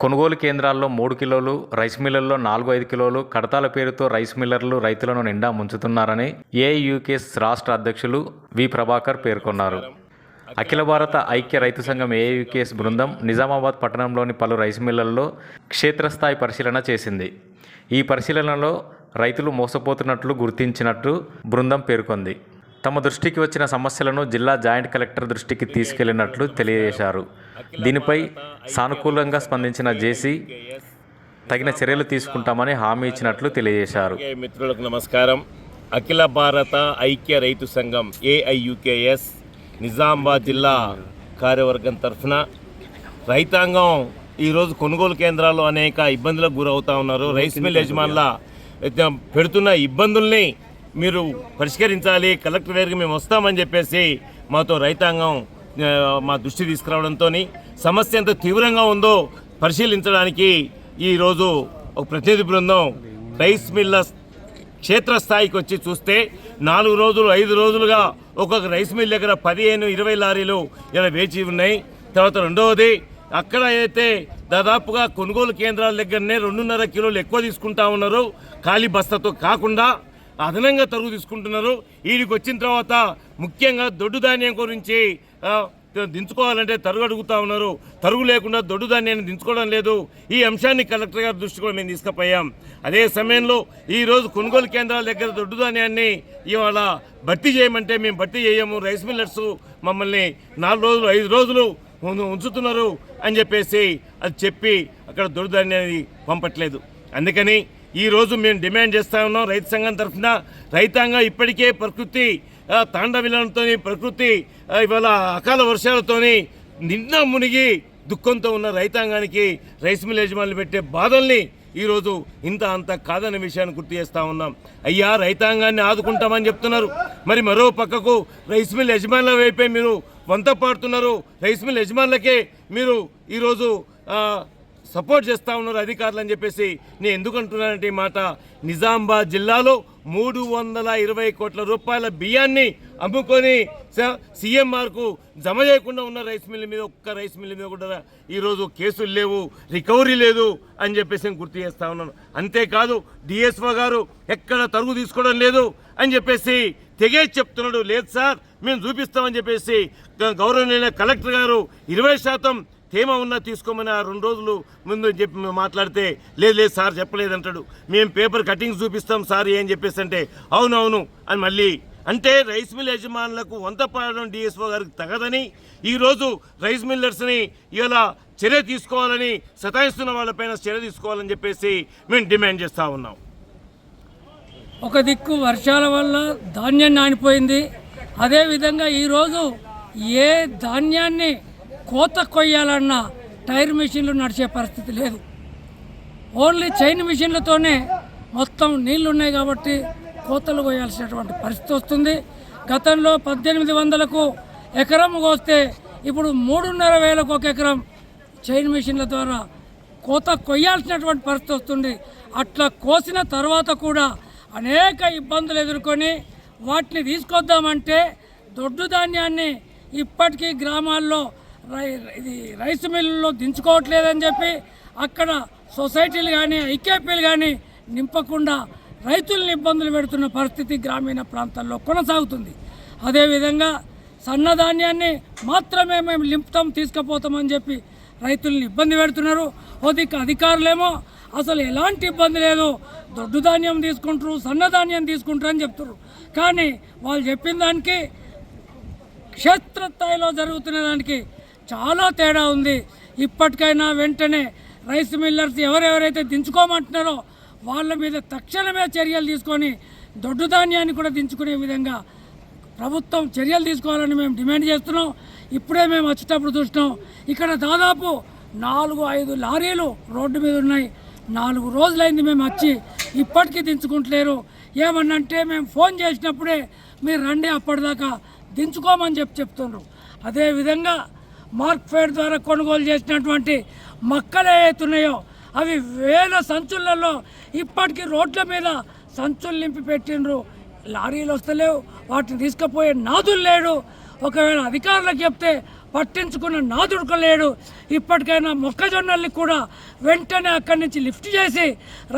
కొనుగోలు కేంద్రాల్లో మూడు కిలోలు రైస్ మిల్లర్లో నాలుగు ఐదు కిలోలు కడతాల పేరుతో రైస్ మిల్లర్లు రైతులను నిండా ముంచుతున్నారని ఏఐయూకేఎస్ రాష్ట్ర అధ్యక్షులు వి ప్రభాకర్ పేర్కొన్నారు. అఖిల భారత ఐక్య రైతు సంఘం ఏయుకేఎస్ బృందం నిజామాబాద్ పట్టణంలోని పలు రైస్ మిల్లర్లలో క్షేత్రస్థాయి పరిశీలన చేసింది. ఈ పరిశీలనలో రైతులు మోసపోతున్నట్లు గుర్తించినట్టు బృందం పేర్కొంది. తమ దృష్టికి వచ్చిన సమస్యలను జిల్లా జాయింట్ కలెక్టర్ దృష్టికి తీసుకెళ్ళినట్లు తెలియజేశారు. దీనిపై సానుకూలంగా స్పందించిన జేసీ తగిన చర్యలు తీసుకుంటామని హామీ ఇచ్చినట్లు తెలియజేశారు. మిత్రులకు నమస్కారం. అఖిల భారత ఐక్య రైతు సంఘం ఏఐయుకేఎస్ నిజామాబాద్ జిల్లా కార్యవర్గం తరఫున రైతాంగం ఈరోజు కొనుగోలు కేంద్రాలు అనేక ఇబ్బందులకు గురవుతా ఉన్నారు. రైస్ మిల్ యజమానుల పెడుతున్న ఇబ్బందుల్ని మీరు పరిష్కరించాలి కలెక్టర్ దగ్గరికి మేము వస్తామని చెప్పేసి మాతో రైతాంగం మా దృష్టి తీసుకురావడంతో సమస్య ఎంత తీవ్రంగా ఉందో పరిశీలించడానికి ఈరోజు ఒక ప్రతినిధి బృందం రైస్ మిల్ల క్షేత్రస్థాయికి వచ్చి చూస్తే నాలుగు రోజులు ఐదు రోజులుగా ఒక్కొక్క రైస్ మిల్ దగ్గర పదిహేను ఇరవై లారీలు ఇలా వేచి ఉన్నాయి. తర్వాత రెండవది అక్కడ అయితే దాదాపుగా కొనుగోలు కేంద్రాల దగ్గరనే రెండున్నర కిలోలు ఎక్కువ తీసుకుంటా ఉన్నారు. ఖాళీ బస్తాతో కాకుండా అదనంగా తరుగు తీసుకుంటున్నారు. వీడికి వచ్చిన తర్వాత ముఖ్యంగా దొడ్డు ధాన్యం గురించి దించుకోవాలంటే తరుగు అడుగుతా ఉన్నారు. తరుగు లేకుండా దొడ్డు ధాన్యాన్ని దించుకోవడం లేదు. ఈ అంశాన్ని కలెక్టర్ గారి దృష్టి కూడా మేము తీసుకుపోయాం. అదే సమయంలో ఈరోజు కొనుగోలు కేంద్రాల దగ్గర దొడ్డు ధాన్యాన్ని ఇవాళ భర్తీ చేయమంటే మేము భర్తీ చేయము. రైస్ మిల్లర్స్ మమ్మల్ని నాలుగు రోజులు ఐదు రోజులు ఉంచుతున్నారు అని చెప్పేసి అది చెప్పి అక్కడ దొడ్డు ధాన్యాన్ని పంపట్లేదు. అందుకని ఈరోజు మేము డిమాండ్ చేస్తా ఉన్నాం రైతు సంఘం తరఫున. రైతాంగం ఇప్పటికే ప్రకృతి తాండవిలంతో ప్రకృతి ఇవాళ అకాల వర్షాలతోని నిండా మునిగి దుఃఖంతో ఉన్న రైతాంగానికి రైస్ మిల్ యజమానులు పెట్టే బాధల్ని ఈరోజు ఇంత అంత కాదనే విషయాన్ని గుర్తు చేస్తా ఉన్నాం. అయ్యా రైతాంగాన్ని ఆదుకుంటామని చెప్తున్నారు. మరి మరో పక్కకు రైస్ మిల్ యజమానుల వైపే మీరు వంత పాడుతున్నారు రైస్ మిల్ యజమానులకే మీరు ఈరోజు సపోర్ట్ చేస్తా ఉన్నారు అధికారులు అని చెప్పేసి నేను ఎందుకు అంటున్నానంటే ఈ మాట? నిజామాబాద్ జిల్లాలో మూడు వందల ఇరవై కోట్ల రూపాయల బియ్యాన్ని అమ్ముకొని స- సీఎంఆర్కు జమ చేయకుండా ఉన్న రైస్ మిల్ మీద ఒక్క రైస్ మిల్ మీద కూడా ఈరోజు కేసులు లేవు రికవరీ లేదు అని చెప్పేసి నేను గుర్తు చేస్తా ఉన్నాను. అంతేకాదు డిఎస్ఓ గారు ఎక్కడ తరుగు తీసుకోవడం లేదు అని చెప్పేసి తెగే చెప్తున్నాడు. లేదు సార్ మేము చూపిస్తామని చెప్పేసి గౌరవనీయ కలెక్టర్ గారు ఇరవై శాతం తేమ ఉన్నా తీసుకోమని ఆ రెండు రోజులు ముందు చెప్పి మేము మాట్లాడితే లేదు లేదు సార్ చెప్పలేదంటాడు. మేము పేపర్ కటింగ్ చూపిస్తాం సార్ ఏం చెప్పేసి అంటే అవునవును అని మళ్ళీ. అంటే రైస్ మిల్ యజమానులకు వంత పడడం డిఎస్ఓ గారికి తగదని ఈరోజు రైస్ మిల్లర్స్ని ఇలా చర్య తీసుకోవాలని సతాయిస్తున్న వాళ్ళపైన చర్య తీసుకోవాలని చెప్పేసి మేము డిమాండ్ చేస్తూ ఉన్నాం. ఒక దిక్కు వర్షాల వల్ల ధాన్యం నానిపోయింది. అదేవిధంగా ఈరోజు ఏ ధాన్యాన్ని కోత కొయ్యాలన్నా టైర్ మిషన్లు నడిచే పరిస్థితి లేదు. ఓన్లీ చైన్ మిషన్లతోనే మొత్తం నీళ్ళు ఉన్నాయి కాబట్టి కోతలు కొయ్యాల్సినటువంటి పరిస్థితి వస్తుంది. గతంలో పద్దెనిమిది వందలకు ఎకరం కోస్తే ఇప్పుడు మూడున్నర వేలకు ఒక ఎకరం చైన్ మిషన్ల ద్వారా కోత కొయ్యాల్సినటువంటి పరిస్థితి వస్తుంది. అట్లా కోసిన తర్వాత కూడా అనేక ఇబ్బందులు ఎదుర్కొని వాటిని తీసుకొద్దామంటే దొడ్డు ధాన్యాన్ని ఇప్పటికీ గ్రామాల్లో ఇది రైస్ మిల్లుల్లో దించుకోవట్లేదని చెప్పి అక్కడ సొసైటీలు కానీ ఐకేపీలు కానీ నింపకుండా రైతుల్ని ఇబ్బందులు పెడుతున్న పరిస్థితి గ్రామీణ ప్రాంతాల్లో కొనసాగుతుంది. అదేవిధంగా సన్నధాన్యాన్ని మాత్రమే మేము లింపుతాం తీసుకుపోతామని చెప్పి రైతుల్ని ఇబ్బంది పెడుతున్నారు. అధిక అధికారులేమో అసలు ఎలాంటి ఇబ్బంది లేదు దొడ్డు ధాన్యం తీసుకుంటారు సన్నధాన్యం తీసుకుంటారు అని చెప్తున్నారు. కానీ వాళ్ళు చెప్పిన దానికి క్షేత్రస్థాయిలో జరుగుతున్న దానికి చాలా తేడా ఉంది. ఇప్పటికైనా వెంటనే రైస్ మిల్లర్స్ ఎవరెవరైతే దించుకోమంటున్నారో వాళ్ళ మీద తక్షణమే చర్యలు తీసుకొని దొడ్డు ధాన్యాన్ని కూడా దించుకునే విధంగా ప్రభుత్వం చర్యలు తీసుకోవాలని మేము డిమాండ్ చేస్తున్నాం. ఇప్పుడే మేము వచ్చేటప్పుడు చూసినాం. ఇక్కడ దాదాపు నాలుగు ఐదు లారీలు రోడ్డు మీద ఉన్నాయి. నాలుగు రోజులైంది మేము వచ్చి ఇప్పటికీ దించుకుంటలేరు. ఏమన్నంటే మేము ఫోన్ చేసినప్పుడే మీరు రండి అప్పటిదాకా దించుకోమని చెప్పి చెప్తుండ్రు. అదేవిధంగా మార్క్ఫేడ్ ద్వారా కొనుగోలు చేసినటువంటి మక్కలు ఏవైతున్నాయో అవి వేల సంచులలో ఇప్పటికీ రోడ్ల మీద సంచులు నింపి పెట్టిండ్రు. లారీలు వస్తలేవు వాటిని తీసుకుపోయే నాదులు లేడు. ఒకవేళ అధికారులకు చెప్తే పట్టించుకున్న నాదుడుకు లేడు. ఇప్పటికైనా మొక్కజొన్నల్ని కూడా వెంటనే అక్కడి నుంచి లిఫ్ట్ చేసి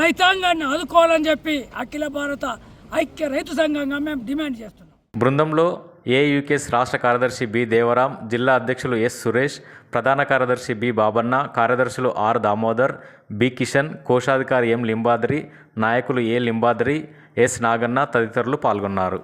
రైతాంగాన్ని ఆదుకోవాలని చెప్పి అఖిల భారత ఐక్య రైతు సంఘంగా మేము డిమాండ్ చేస్తున్నాం. బృందంలో ఏయూకేఎస్ రాష్ట్ర కార్యదర్శి బి దేవరాం జిల్లా అధ్యక్షులు ఎస్ సురేష్ ప్రధాన కార్యదర్శి బి బాబన్న కార్యదర్శులు ఆర్ దామోదర్ బి కిషన్ కోశాధికారి ఎం లింబాద్రి నాయకులు ఏ లింబాద్రి ఎస్ నాగన్న తదితరులు పాల్గొన్నారు.